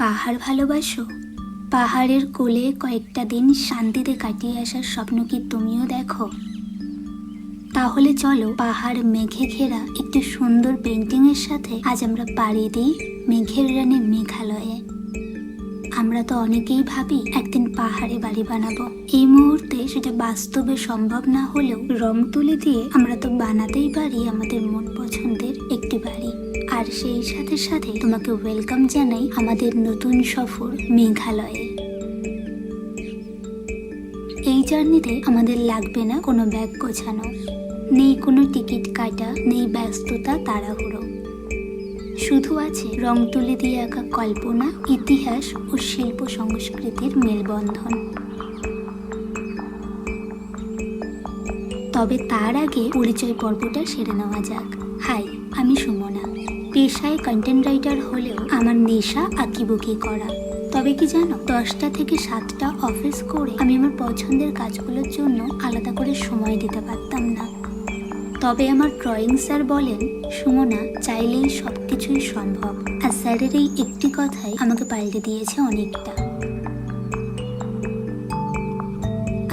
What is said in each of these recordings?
পাহাড় ভালোবাসো? পাহাড়ের কোলে কয়েকটা দিন শান্তিতে কাটিয়ে আসার স্বপ্ন কি তুমিও দেখো? তাহলে চলো পাহাড় মেঘে ঘেরা একটি সুন্দর পেন্টিংয়ের সাথে আজ আমরা পাড়ি দিই মেঘের রানী মেঘালয়ে। আমরা তো অনেকেই ভাবি একদিন পাহাড়ে বাড়ি বানাবো। এই মুহূর্তে সেটা বাস্তবে সম্ভব না হলেও রং তুলি দিয়ে আমরা তো বানাতেই পারি আমাদের মন পছন্দের একটি বাড়ি। আর সেই সাথে সাথে তোমাকে ওয়েলকাম জানাই আমাদের নতুন সফর মেঘালয়ে। এই জার্নিতে আমাদের লাগবে না কোনো ব্যাগ গোছানো, নেই কোনো টিকিট কাটা, নেই ব্যস্ততা তাড়াহুড়ো। শুধু আছে রং তুলি দিয়ে আঁকা কল্পনা, ইতিহাস ও শিল্প সংস্কৃতির মেলবন্ধন। তবে তার আগে পরিচয় পর্বটা সেরে নেওয়া যাক। হাই আমি সুমনা। পেশায় কন্টেন্ট রাইটার হলেও আমার নেশা আঁকিবুকি করা। তবে কি জানো? দশটা থেকে সাতটা অফিস করে আমি আমার পছন্দের কাজগুলোর জন্য আলাদা করে সময় দিতে পারতাম না। তবে আমার ড্রয়িং স্যার বলেন, সুমনা, চাইলেই সব কিছুই সম্ভব। আর স্যারের এই একটি কথাই আমাকে পাল্টে দিয়েছে অনেকটা।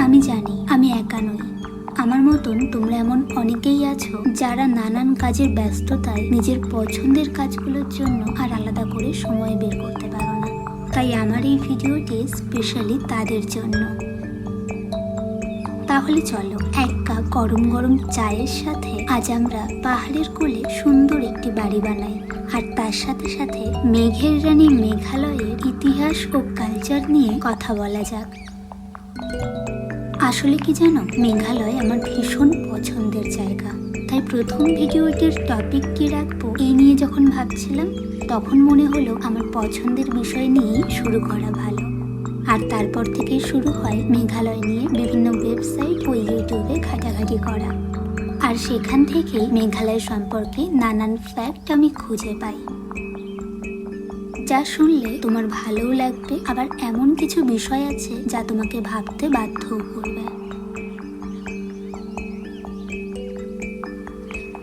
আমি জানি, আমি একা নই। আমার মতন তোমরা এমন অনেকেই আছো যারা নানান কাজের ব্যস্ততায় নিজের পছন্দের কাজগুলোর জন্য আর আলাদা করে সময় বের করতে পারো না। তাই আমার এই ভিডিওটি স্পেশালি তাদের জন্য। তাহলে চলো, এক কাপ গরম গরম চায়ের সাথে আজ আমরা পাহাড়ের কোলে সুন্দর একটি বাড়ি বানাই। আর তার সাথে সাথে মেঘের রানী মেঘালয়ের ইতিহাস ও কালচার নিয়ে কথা বলা যাক। আসলে কি জানো, মেঘালয় আমার ভীষণ পছন্দের জায়গা। তাই প্রথম ভিডিওটির টপিক কি রাখব, এই নিয়ে যখন ভাবছিলাম, তখন মনে হলো আমার পছন্দের বিষয় নিয়েই শুরু করা ভালো। আর তারপর থেকেই শুরু হয় মেঘালয় নিয়ে বিভিন্ন ওয়েবসাইট ও ইউটিউবে ঘাটাঘাটি করা। আর সেখান থেকেই মেঘালয় সম্পর্কে নানান ফ্যাক্ট আমি খুঁজে পাই। যা শুনলে তোমার ভালোও লাগবে, আবার এমন কিছু বিষয় আছে যা তোমাকে ভাবতে বাধ্যও করবে।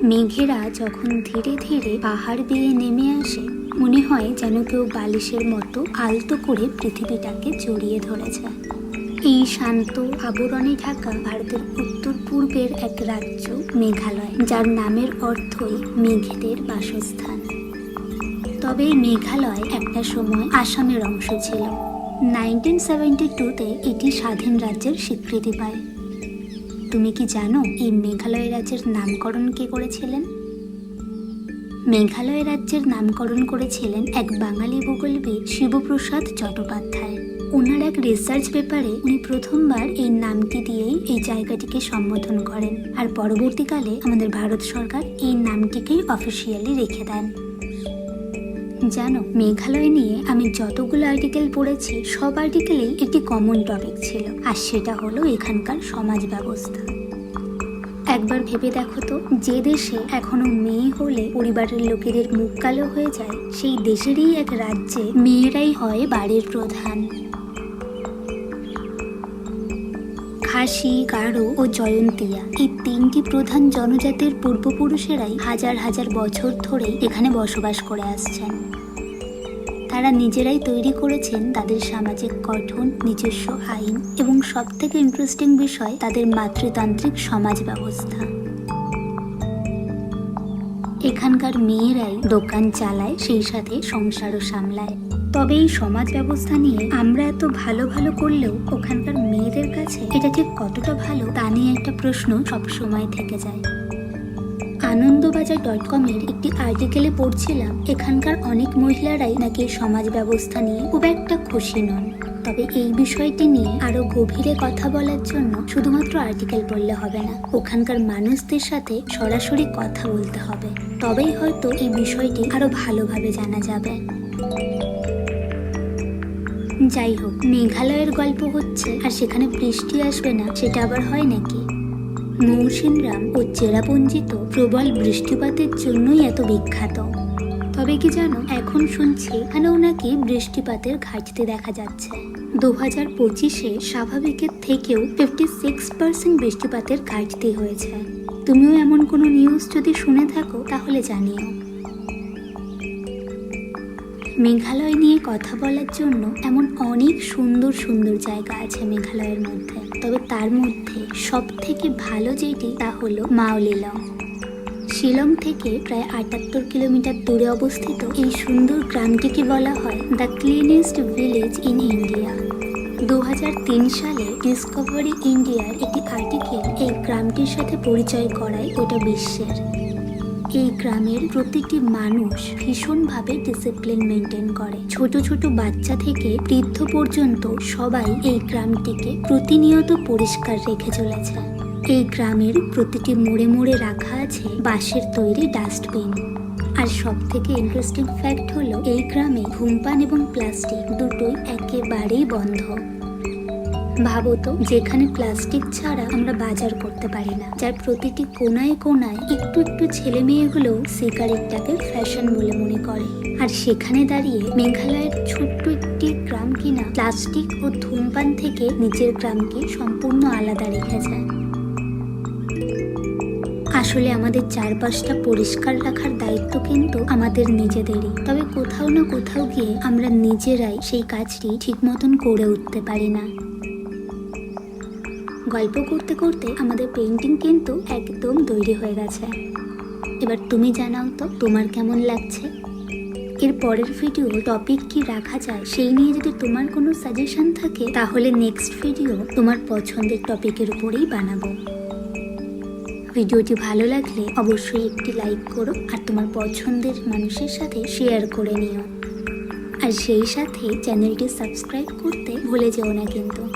মেঘেরা যখন ধীরে ধীরে পাহাড় বেয়ে নেমে আসে, মনে হয় যেন কেউ বালিশের মতো আলতো করে পৃথিবীটাকে জড়িয়ে ধরেছে। এই শান্ত আবরণে ঢাকা ভারতের উত্তর পূর্বের এক রাজ্য মেঘালয়, যার নামের অর্থই মেঘেদের বাসস্থান। তবে মেঘালয় একটা সময় আসামের অংশ ছিল। নাইনটিন সেভেন্টি টুতে এটি স্বাধীন রাজ্যের স্বীকৃতি পায়। তুমি কি জানো এই মেঘালয় রাজ্যের নামকরণ কে করেছিলেন? মেঘালয় রাজ্যের নামকরণ করেছিলেন এক বাঙালি ভূগোলবিদ শিবপ্রসাদ চট্টোপাধ্যায়। ওনার এক রিসার্চ পেপারে উনি প্রথমবার এই নামটি দিয়েই এই জায়গাটিকে সম্বোধন করেন। আর পরবর্তীকালে আমাদের ভারত সরকার এই নামটিকেই অফিসিয়ালি রেখে দেন। জানো, মেঘালয় নিয়ে আমি যতগুলো আর্টিকেল পড়েছি, সব আর্টিকেলেই একটি কমন টপিক ছিল, আর সেটা হলো এখানকার সমাজ ব্যবস্থা। একবার ভেবে দেখো তো, যে দেশে এখনও মেয়ে হলে পরিবারের লোকেদের মুখ কালো হয়ে যায়, সেই দেশেরই এক রাজ্যে মেয়েরাই হয় বাড়ির প্রধান। খাসি গারো ও জয়ন্তিয়া। এই তিনটি প্রধান জনজাতির পূর্বপুরুষেরাই হাজার হাজার বছর ধরে এখানে বসবাস করে আসছেন। তারা নিজেরাই তৈরি করেছেন তাদের সামাজিক গঠন, নিজস্ব আইন এবং সব থেকে ইন্টারেস্টিং বিষয় তাদের মাতৃতান্ত্রিক সমাজ ব্যবস্থা। এখানকার মেয়েরাই দোকান চালায়, সেই সাথে সংসারও সামলায়। তবে এই সমাজ ব্যবস্থা নিয়ে আমরা এত ভালো ভালো করলেও ওখানকার মেয়েদের কাছে এটা ঠিক কতটা ভালো তা নিয়ে একটা প্রশ্ন সবসময় থেকে যায়। আনন্দবাজার ডট কমের একটি আর্টিকেলে পড়ছিলাম, এখানকার অনেক মহিলারাই নাকি সমাজ ব্যবস্থা নিয়ে খুব একটা খুশি নন? তবে এই বিষয়টি নিয়ে আরও গভীরে কথা বলার জন্য শুধুমাত্র আর্টিকেল পড়লে হবে না, ওখানকার মানুষদের সাথে সরাসরি কথা বলতে হবে। তবেই হয়তো এই বিষয়টি আরও ভালোভাবে জানা যাবে। যাই হোক, মেঘালয়ের গল্প হচ্ছে আর সেখানে বৃষ্টি আসবে না, সেটা আবার হয় নাকি? মৌসিনরাম ও চেরাপঞ্জিত প্রবল বৃষ্টিপাতের জন্যই এত বিখ্যাত। তবে কি জানো, এখন শুনছি এখানেও নাকি বৃষ্টিপাতের ঘাটতি দেখা যাচ্ছে। দু হাজার পঁচিশে স্বাভাবিকের থেকেও ফিফটি সিক্স পার্সেন্ট বৃষ্টিপাতের ঘাটতি হয়েছে। তুমিও এমন কোনো নিউজ যদি শুনে থাকো, তাহলে জানিও। মেঘালয় নিয়ে কথা বলার জন্য এমন অনেক সুন্দর সুন্দর জায়গা আছে মেঘালয়ের মধ্যে। তবে তার মধ্যে সব থেকে ভালো যেটি তা হলো মাওলিলং। শিলং থেকে প্রায় আটাত্তর কিলোমিটার দূরে অবস্থিত এই সুন্দর গ্রামটিকে বলা হয় the cleanest village in India দু হাজার তিন সালে ডিসকভারি ইন্ডিয়ার একটি আর্টিকেল এই গ্রামটির সাথে পরিচয় করায় গোটা বিশ্বের। এই গ্রামের প্রতিটি মানুষ ভীষণভাবে ডিসিপ্লিন মেনটেন করে। ছোট ছোট বাচ্চা থেকে বৃদ্ধ পর্যন্ত সবাই এই গ্রামটিকে প্রতিনিয়ত পরিষ্কার রেখে চলেছে। এই গ্রামের প্রতিটি মোড়ে মোড়ে রাখা আছে বাঁশের তৈরি ডাস্টবিন আর সব থেকে ইন্টারেস্টিং ফ্যাক্ট হলো, এই গ্রামে ধূমপান এবং প্লাস্টিক দুটোই একেবারেই বন্ধ। ভাবো তো, যেখানে প্লাস্টিক ছাড়া আমরা বাজার করতে পারি না। যার প্রতিটি কোনায় কোনায় একটু একটু ছেলে মেয়েগুলো সিগারেটটাকে ফ্যাশন বলে মনে করে। আর সেখানে দাঁড়িয়ে মেঘালয়ের ছোট্ট একটি গ্রাম কিনা প্লাস্টিক ও ধূমপান থেকে নিজের গ্রামকে সম্পূর্ণ আলাদা রেখেছে আসলে আমাদের চারপাশটা পরিষ্কার রাখার দায়িত্ব কিন্তু আমাদের নিজেদেরই। তবে কোথাও না কোথাও গিয়ে আমরা নিজেরাই সেই কাজটি ঠিক মতন করে উঠতে পারি না। গল্প করতে করতে আমাদের পেন্টিং কিন্তু একদম তৈরি হয়ে গেছে। এবার তুমি জানাও তো, তোমার কেমন লাগছে? এর পরের ভিডিও টপিক কি রাখা যায়, সেই নিয়ে যদি তোমার কোনো সাজেশন থাকে, তাহলে নেক্সট ভিডিও তোমার পছন্দের টপিকের উপরেই বানাবো। ভিডিওটি ভালো লাগলে অবশ্যই একটি লাইক করো, আর তোমার পছন্দের মানুষের সাথে শেয়ার করে নিও। আর সেই সাথে চ্যানেলটি সাবস্ক্রাইব করতে ভুলে যেও না কিন্তু।